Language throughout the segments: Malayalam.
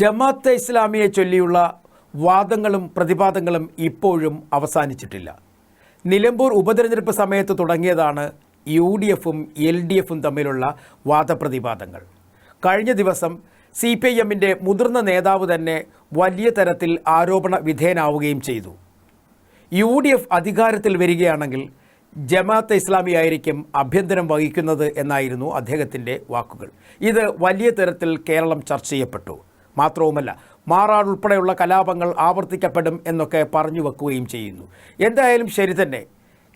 ജമാഅത്തെ ഇസ്ലാമിയെ ചൊല്ലിയുള്ള വാദങ്ങളും പ്രതിവാദങ്ങളും ഇപ്പോഴും അവസാനിച്ചിട്ടില്ല. നിലമ്പൂർ ഉപതെരഞ്ഞെടുപ്പ് സമയത്ത് തുടങ്ങിയതാണ് യു ഡി എഫും എൽ ഡി എഫും തമ്മിലുള്ള വാദപ്രതിവാദങ്ങൾ. കഴിഞ്ഞ ദിവസം സി പി ഐ എമ്മിന്റെ മുതിർന്ന നേതാവ് തന്നെ വലിയ തരത്തിൽ ആരോപണ വിധേയനാവുകയും ചെയ്തു. യു ഡി എഫ് അധികാരത്തിൽ വരികയാണെങ്കിൽ ജമാഅത്തെ ഇസ്ലാമി ആയിരിക്കും അഭ്യന്തരം വഹിക്കുന്നത് എന്നായിരുന്നു അദ്ദേഹത്തിന്റെ വാക്കുകൾ. ഇത് വലിയ തരത്തിൽ കേരളം ചർച്ച ചെയ്യപ്പെട്ടു. മാത്രവുമല്ല മാറാർ ഉൾപ്പെടെയുള്ള കലാപങ്ങൾ ആവർത്തിക്കപ്പെടും എന്നൊക്കെ പറഞ്ഞു വെക്കുകയും ചെയ്യുന്നു. എന്തായാലും ശരി തന്നെ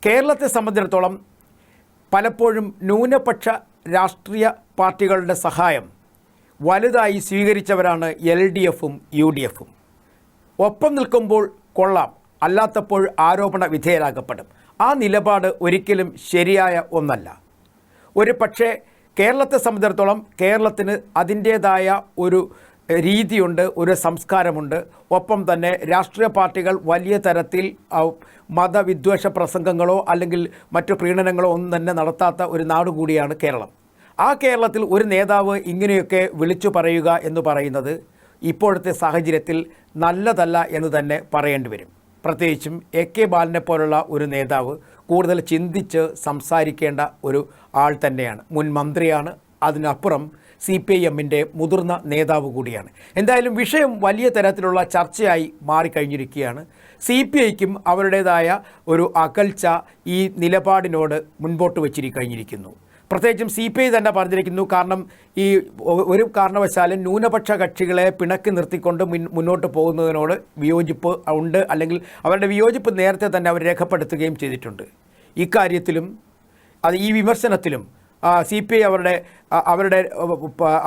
കേരളത്തെ സംബന്ധിച്ചിടത്തോളം പലപ്പോഴും ന്യൂനപക്ഷ രാഷ്ട്രീയ പാർട്ടികളുടെ സഹായം വലുതായി സ്വീകരിച്ചവരാണ് എൽ ഡി എഫും യു ഡി എഫും. ഒപ്പം നിൽക്കുമ്പോൾ കൊള്ളാം അല്ലാത്തപ്പോൾ ആരോപണ വിധേയരാകപ്പെടും ആ നിലപാട് ഒരിക്കലും ശരിയായ ഒന്നല്ല. ഒരു പക്ഷേ കേരളത്തെ സംബന്ധിച്ചിടത്തോളം കേരളത്തിന് അതിന്റേതായ ഒരു രീതിയുണ്ട് ഒരു സംസ്കാരമുണ്ട്. ഒപ്പം തന്നെ രാഷ്ട്രീയ പാർട്ടികൾ വലിയ തരത്തിൽ മതവിദ്വേഷ പ്രസംഗങ്ങളോ അല്ലെങ്കിൽ മറ്റു പ്രീണനങ്ങളോ ഒന്നും തന്നെ നടത്താത്ത ഒരു നാട് കൂടിയാണ് കേരളം. ആ കേരളത്തിൽ ഒരു നേതാവ് ഇങ്ങനെയൊക്കെ വിളിച്ചു പറയുക എന്ന് പറയുന്നത് ഇപ്പോഴത്തെ സാഹചര്യത്തിൽ നല്ലതല്ല എന്ന് തന്നെ പറയേണ്ടി വരും. പ്രത്യേകിച്ചും എ കെ ബാലനെ പോലുള്ള ഒരു നേതാവ് കൂടുതൽ ചിന്തിച്ച് സംസാരിക്കേണ്ട ഒരു ആൾ തന്നെയാണ്. മുൻ മന്ത്രിയാണ് അതിനപ്പുറം സി പി ഐ എമ്മിന്റെ മുതിർന്ന നേതാവ് കൂടിയാണ്. എന്തായാലും വിഷയം വലിയ തരത്തിലുള്ള ചർച്ചയായി മാറിക്കഴിഞ്ഞിരിക്കുകയാണ്. സി പി ഐക്കും അവരുടേതായ ഒരു അകൽച്ച ഈ നിലപാടിനോട് മുൻപോട്ട് വച്ചിരിക്കഴിഞ്ഞിരിക്കുന്നു. പ്രത്യേകിച്ചും സി പി ഐ തന്നെ പറഞ്ഞിരിക്കുന്നു കാരണം ഈ ഒരു കാരണവശാലും ന്യൂനപക്ഷ കക്ഷികളെ പിണക്കി നിർത്തിക്കൊണ്ട് മുന്നോട്ട് പോകുന്നതിനോട് വിയോജിപ്പ് ഉണ്ട് അല്ലെങ്കിൽ അവരുടെ വിയോജിപ്പ് നേരത്തെ തന്നെ അവർ രേഖപ്പെടുത്തുകയും ചെയ്തിട്ടുണ്ട്. ഇക്കാര്യത്തിലും അത് ഈ വിമർശനത്തിലും സി പി ഐ അവരുടെ അവരുടെ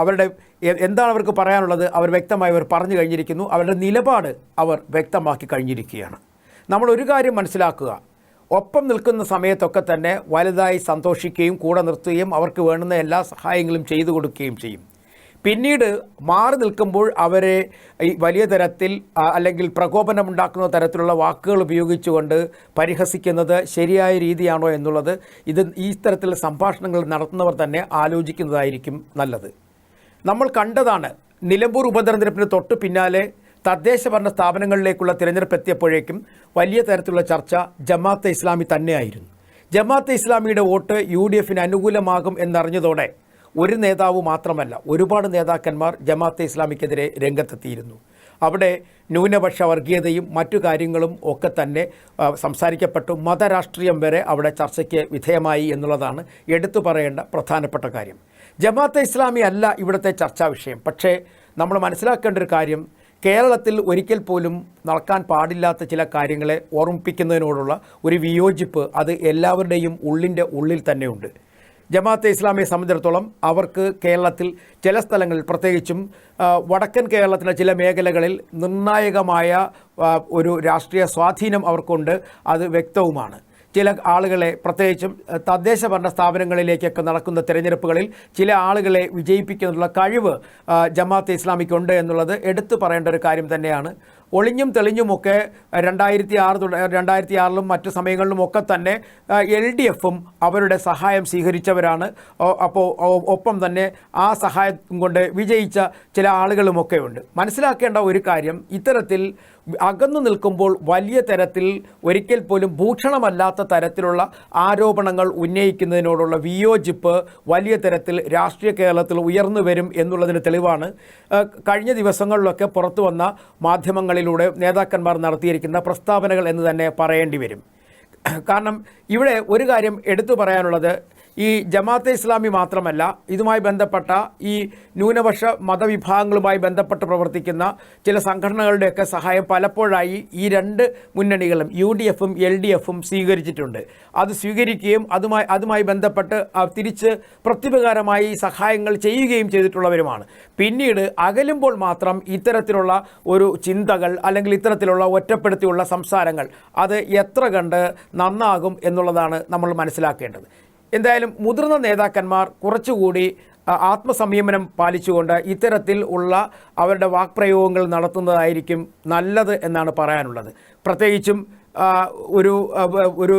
അവരുടെ എന്താണ് അവർക്ക് പറയാനുള്ളത്? അവർ വ്യക്തമായി അവർ പറഞ്ഞു കഴിഞ്ഞിരിക്കുന്നു. അവരുടെ നിലപാട് അവർ വ്യക്തമാക്കി കഴിഞ്ഞിരിക്കുകയാണ്. നമ്മൾ ഒരു കാര്യം മനസ്സിലാക്കുക. ഒപ്പം നിൽക്കുന്ന സമയത്തൊക്കെ തന്നെ വലുതായി സന്തോഷിക്കുകയും കൂടെ നിർത്തുകയും അവർക്ക് വേണ്ടുന്ന എല്ലാ സഹായങ്ങളും ചെയ്തു കൊടുക്കുകയും ചെയ്യും. പിന്നീട് മാറി നിൽക്കുമ്പോൾ അവരെ ഈ വലിയ തരത്തിൽ അല്ലെങ്കിൽ പ്രകോപനമുണ്ടാക്കുന്ന തരത്തിലുള്ള വാക്കുകൾ ഉപയോഗിച്ചുകൊണ്ട് പരിഹസിക്കുന്നത് ശരിയായ രീതിയാണോ എന്നുള്ളത് ഇത് ഈ തരത്തിലുള്ള സംഭാഷണങ്ങൾ നടത്തുന്നവർ തന്നെ ആലോചിക്കുന്നതായിരിക്കും നല്ലത്. നമ്മൾ കണ്ടതാണ് നിലമ്പൂർ ഉപതെരഞ്ഞെടുപ്പിന് തൊട്ട് പിന്നാലെ തദ്ദേശ ഭരണ സ്ഥാപനങ്ങളിലേക്കുള്ള തിരഞ്ഞെടുപ്പ് എത്തിയപ്പോഴേക്കും വലിയ തരത്തിലുള്ള ചർച്ച ജമാഅത്തെ ഇസ്ലാമി തന്നെയായിരുന്നു. ജമാഅത്തെ ഇസ്ലാമിയുടെ വോട്ട് യു ഡി എഫിന് അനുകൂലമാകും എന്നറിഞ്ഞതോടെ ഒരു നേതാവ് മാത്രമല്ല ഒരുപാട് നേതാക്കന്മാർ ജമാഅത്തെ ഇസ്ലാമിക്കെതിരെ രംഗത്തെത്തിയിരുന്നു. അവിടെ ന്യൂനപക്ഷ വർഗീയതയും മറ്റു കാര്യങ്ങളും ഒക്കെ തന്നെ സംസാരിക്കപ്പെട്ടു. മതരാഷ്ട്രീയം വരെ അവിടെ ചർച്ചയ്ക്ക് വിധേയമായി എന്നുള്ളതാണ് എടുത്തു പറയേണ്ട പ്രധാനപ്പെട്ട കാര്യം. ജമാഅത്തെ ഇസ്ലാമി അല്ല ഇവിടുത്തെ ചർച്ചാ വിഷയം. പക്ഷേ നമ്മൾ മനസ്സിലാക്കേണ്ട ഒരു കാര്യം കേരളത്തിൽ ഒരിക്കൽ പോലും നടക്കാൻ പാടില്ലാത്ത ചില കാര്യങ്ങളെ ഓർമ്മിപ്പിക്കുന്നതിനോടുള്ള ഒരു വിയോജിപ്പ് അത് എല്ലാവരുടെയും ഉള്ളിന്റെ ഉള്ളിൽ തന്നെയുണ്ട്. ജമാഅത്തെ ഇസ്ലാമിയെ സംബന്ധിച്ചിടത്തോളം അവർക്ക് കേരളത്തിൽ ചില സ്ഥലങ്ങളിൽ പ്രത്യേകിച്ചും വടക്കൻ കേരളത്തിലെ ചില മേഖലകളിൽ നിർണായകമായ ഒരു രാഷ്ട്രീയ സ്വാധീനം അവർക്കുണ്ട്. അത് വ്യക്തവുമാണ്. ചില ആളുകളെ പ്രത്യേകിച്ചും തദ്ദേശ ഭരണ സ്ഥാപനങ്ങളിലേക്കൊക്കെ നടക്കുന്ന തിരഞ്ഞെടുപ്പുകളിൽ ചില ആളുകളെ വിജയിപ്പിക്കാനുള്ള കഴിവ് ജമാഅത്തെ ഇസ്ലാമിക്കുണ്ട് എന്നുള്ളത് എടുത്തു പറയേണ്ട ഒരു കാര്യം തന്നെയാണ്. ഒളിഞ്ഞും തെളിഞ്ഞുമൊക്കെ രണ്ടായിരത്തി ആറ് തുട രണ്ടായിരത്തി ആറിലും മറ്റു സമയങ്ങളിലും ഒക്കെ തന്നെ എൽ ഡി എഫും അവരുടെ സഹായം സ്വീകരിച്ചവരാണ്. അപ്പോൾ ഒപ്പം തന്നെ ആ സഹായം കൊണ്ട് വിജയിച്ച ചില ആളുകളുമൊക്കെ ഉണ്ട് മനസ്സിലാക്കേണ്ട ഒരു കാര്യം ഇത്തരത്തിൽ അകന്നു നിൽക്കുമ്പോൾ വലിയ തരത്തിൽ ഒരിക്കൽ പോലും ഭൂഷണമല്ലാത്ത തരത്തിലുള്ള ആരോപണങ്ങൾ ഉന്നയിക്കുന്നതിനോടുള്ള വിയോജിപ്പ് വലിയ തരത്തിൽ രാഷ്ട്രീയ കേരളത്തിൽ ഉയർന്നു വരും എന്നുള്ളതിന് തെളിവാണ്. കഴിഞ്ഞ ദിവസങ്ങളിലൊക്കെ പുറത്തു വന്ന മാധ്യമങ്ങളിലൂടെ നേതാക്കന്മാർ നടത്തിയിരിക്കുന്ന പ്രസ്താവനകൾ എന്ന് തന്നെ പറയേണ്ടി വരും. കാരണം ഇവിടെ ഒരു കാര്യം എടുത്തു പറയാനുള്ളത് ഈ ജമാഅത്തെ ഇസ്ലാമി മാത്രമല്ല ഇതുമായി ബന്ധപ്പെട്ട ഈ ന്യൂനപക്ഷ മതവിഭാഗങ്ങളുമായി ബന്ധപ്പെട്ട് പ്രവർത്തിക്കുന്ന ചില സംഘടനകളുടെയൊക്കെ സഹായം പലപ്പോഴായി ഈ രണ്ട് മുന്നണികളും യു ഡി എഫും എൽ ഡി എഫും സ്വീകരിച്ചിട്ടുണ്ട്. അത് സ്വീകരിക്കുകയും അതുമായി അതുമായി ബന്ധപ്പെട്ട് തിരിച്ച് പ്രത്യുപകാരമായി സഹായങ്ങൾ ചെയ്യുകയും ചെയ്തിട്ടുള്ളവരുമാണ്. പിന്നീട് അകലുമ്പോൾ മാത്രം ഇത്തരത്തിലുള്ള ഒരു ചിന്തകൾ അല്ലെങ്കിൽ ഇത്തരത്തിലുള്ള ഒറ്റപ്പെടുത്തിയുള്ള സംസാരങ്ങൾ അത് എത്ര കണ്ട് നന്നാകും എന്നുള്ളതാണ് നമ്മൾ മനസ്സിലാക്കേണ്ടത്. എന്തായാലും മുതിർന്ന നേതാക്കന്മാർ കുറച്ചുകൂടി ആത്മസംയമനം പാലിച്ചുകൊണ്ട് ഇത്തരത്തിൽ ഉള്ള അവരുടെ വാക്പ്രയോഗങ്ങൾ നടത്തുന്നതായിരിക്കും നല്ലത് എന്നാണ് പറയാനുള്ളത്. പ്രത്യേകിച്ചും ഒരു ഒരു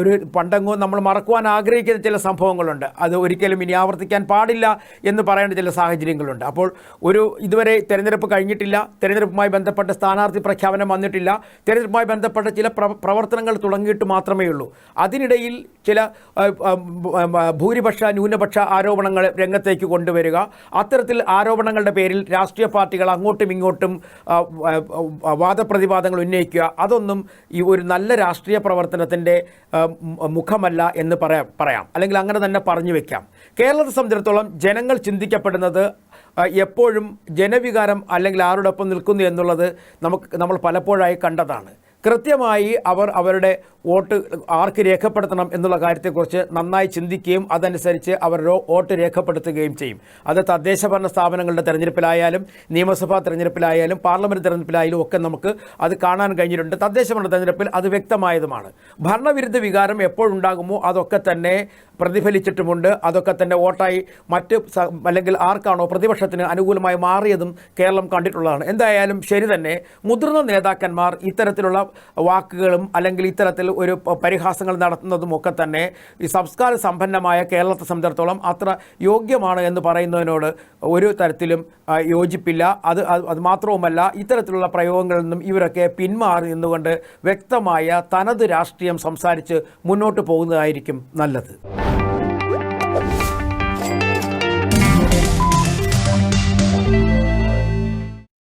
ഒരു പണ്ടെങ്ങോ നമ്മൾ മറക്കുവാൻ ആഗ്രഹിക്കുന്ന ചില സംഭവങ്ങളുണ്ട്. അത് ഒരിക്കലും ഇനി ആവർത്തിക്കാൻ പാടില്ല എന്ന് പറയേണ്ട ചില സാഹചര്യങ്ങളുണ്ട്. അപ്പോൾ ഒരു ഇതുവരെ തെരഞ്ഞെടുപ്പ് കഴിഞ്ഞിട്ടില്ല. തെരഞ്ഞെടുപ്പുമായി ബന്ധപ്പെട്ട സ്ഥാനാർത്ഥി പ്രഖ്യാപനം വന്നിട്ടില്ല. തെരഞ്ഞെടുപ്പുമായി ബന്ധപ്പെട്ട ചില പ്രവർത്തനങ്ങൾ തുടങ്ങിയിട്ട് മാത്രമേ ഉള്ളൂ. അതിനിടയിൽ ചില ഭൂരിപക്ഷ ന്യൂനപക്ഷ ആരോപണങ്ങൾ രംഗത്തേക്ക് കൊണ്ടുവരിക. അത്തരത്തിൽ ആരോപണങ്ങളുടെ പേരിൽ രാഷ്ട്രീയ പാർട്ടികൾ അങ്ങോട്ടും ഇങ്ങോട്ടും വാദപ്രതിവാദങ്ങൾ ഉന്നയിക്കുക. അതൊന്നും ഈ ഒരു നല്ല രാഷ്ട്രീയ പ്രവർത്തനത്തിന്റെ മുഖമല്ല എന്ന് പറയാം പറയാം. അല്ലെങ്കിൽ അങ്ങനെ തന്നെ പറഞ്ഞു വെക്കാം. കേരളത്തെ സംബന്ധിച്ചിടത്തോളം ജനങ്ങൾ ചിന്തിക്കപ്പെടുന്നത് എപ്പോഴും ജനവികാരം അല്ലെങ്കിൽ ആരോടൊപ്പം നിൽക്കുന്നു എന്നുള്ളത് നമുക്ക് നമ്മൾ പലപ്പോഴായി കണ്ടതാണ്. കൃത്യമായി അവർ അവരുടെ വോട്ട് ആർക്ക് രേഖപ്പെടുത്തണം എന്നുള്ള കാര്യത്തെക്കുറിച്ച് നന്നായി ചിന്തിക്കുകയും അതനുസരിച്ച് അവർ വോട്ട് രേഖപ്പെടുത്തുകയും ചെയ്യും. അത് തദ്ദേശ ഭരണ സ്ഥാപനങ്ങളുടെ തെരഞ്ഞെടുപ്പിലായാലും നിയമസഭാ തെരഞ്ഞെടുപ്പിലായാലും പാർലമെന്റ് തെരഞ്ഞെടുപ്പിലായാലും ഒക്കെ നമുക്ക് അത് കാണാൻ കഴിഞ്ഞിട്ടുണ്ട്. തദ്ദേശ ഭരണ തെരഞ്ഞെടുപ്പിൽ അത് വ്യക്തമായതുമാണ്. ഭരണവിരുദ്ധ വികാരം എപ്പോഴുണ്ടാകുമോ അതൊക്കെ തന്നെ പ്രതിഫലിച്ചിട്ടുമുണ്ട്. അതൊക്കെ തന്നെ വോട്ടായി മറ്റ് അല്ലെങ്കിൽ ആർക്കാണോ പ്രതിപക്ഷത്തിന് അനുകൂലമായി മാറിയതും കേരളം കണ്ടിട്ടുള്ളതാണ്. എന്തായാലും ശരി തന്നെ മുതിർന്ന നേതാക്കന്മാർ ഇത്തരത്തിലുള്ള വാക്കുകളും അല്ലെങ്കിൽ ഇത്തരത്തിൽ ഒരു പരിഹാസങ്ങൾ നടത്തുന്നതും ഒക്കെ തന്നെ ഈ സംസ്കാര സമ്പന്നമായ കേരളത്തെ സംബന്ധിച്ചിടത്തോളം അത്ര യോഗ്യമാണ് എന്ന് പറയുന്നതിനോട് ഒരു തരത്തിലും യോജിപ്പില്ല. അത് അത് മാത്രവുമല്ല ഇത്തരത്തിലുള്ള പ്രയോഗങ്ങളിൽ നിന്നും ഇവരൊക്കെ പിന്മാറി നിന്നുകൊണ്ട് വ്യക്തമായ തനത് രാഷ്ട്രീയം സംസാരിച്ച് മുന്നോട്ട് പോകുന്നതായിരിക്കും നല്ലത്.